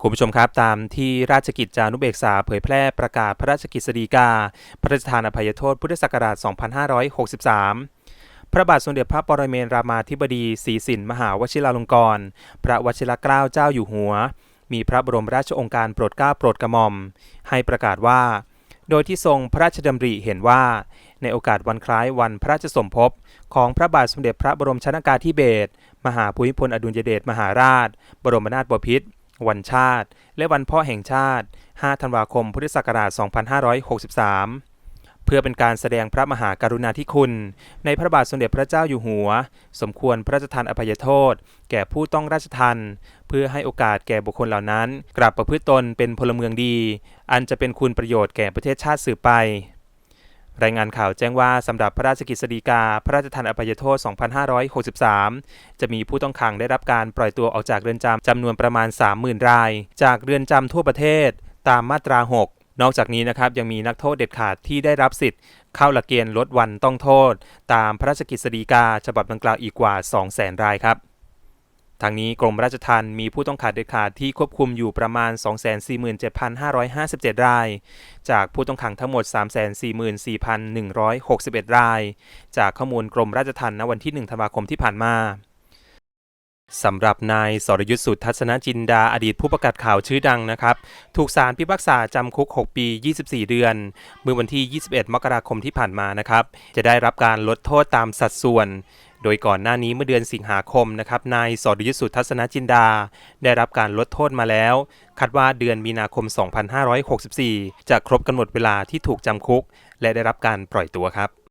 คุณผู้ชมครับตามที่ราชกิจจานุเบกษาเผยแพร่ประกาศพระราชกิจสฎีกา พระราชทานอภัยโทษพุทธศักราช 2563 พระบาทสมเด็จพระปรเมนทรามาธิบดีศรีสินมหาวชิราลงกรณ์พระวชิรเกล้าเจ้าอยู่หัว มีพระบรมราชองค์การโปรดเกล้าโปรดกระหม่อม ให้ประกาศว่า โดยที่ทรงพระราชดำริเห็นว่า ในโอกาสวันคล้ายวันพระราชสมภพของพระบาทสมเด็จพระบรมชนากาธิเบศรมหาภูมิพลอดุลยเดชมหาราช บรมนาถบพิตร วันชาติ และวันพ่อแห่งชาติ 5 ธันวาคม พุทธศักราช 2563 เพื่อเป็นการแสดงพระมหากรุณาธิคุณ ในพระบาทสมเด็จพระเจ้าอยู่หัว สมควรพระราชทานอภัยโทษ แก่ผู้ต้องราชทันเพื่อให้โอกาสแก่บุคคลเหล่านั้น กลับประพฤติตนเป็นพลเมืองดี อันจะเป็นคุณประโยชน์แก่ประเทศชาติสืบไป รายงานข่าวแจ้งว่าสำหรับพระราชกิจสฎีกา พระราชทานอภัยโทษ 2563 จะมีผู้ต้องขังได้รับการปล่อยตัวออกจากเรือนจำจำนวนประมาณ 30,000 ราย จากเรือนจำทั่วประเทศ ตามมาตรา 6 นอกจากนี้นะครับยังมีนักโทษเด็ดขาดที่ได้รับสิทธิ์ เข้าหลักเกณฑ์ลดวันต้องโทษ ตามพระราชกิจสฎีกาฉบับดังกล่าวอีกกว่า 200,000 รายครับ ทางนี้กรมราชทัณฑ์มีผู้ต้องขังเด็ดขาดที่ควบคุมอยู่ประมาณ 247,557 ราย จากผู้ต้องขังทั้งหมด 344,161 ราย จากข้อมูลกรมราชทัณฑ์ณวันที่ 1 ธันวาคมที่ผ่านมาสำหรับนายสรยุทธสุทัศนจินดาอดีตผู้ประกาศข่าวชื่อดังนะครับ ถูกศาลพิพากษาจำคุก 6 ปี 24 เดือน เมื่อวันที่ 21 มกราคมที่ผ่านมานะครับ จะได้รับการลดโทษตามสัดส่วน โดยก่อนหน้านี้เมื่อเดือนสิงหาคมนะครับนายสรยุทธสุทัศนจินดา ได้รับการลดโทษมาแล้ว คาดว่าเดือนมีนาคม 2564 จะครบกำหนดเวลาที่ถูกจำคุก และได้รับการปล่อยตัวครับ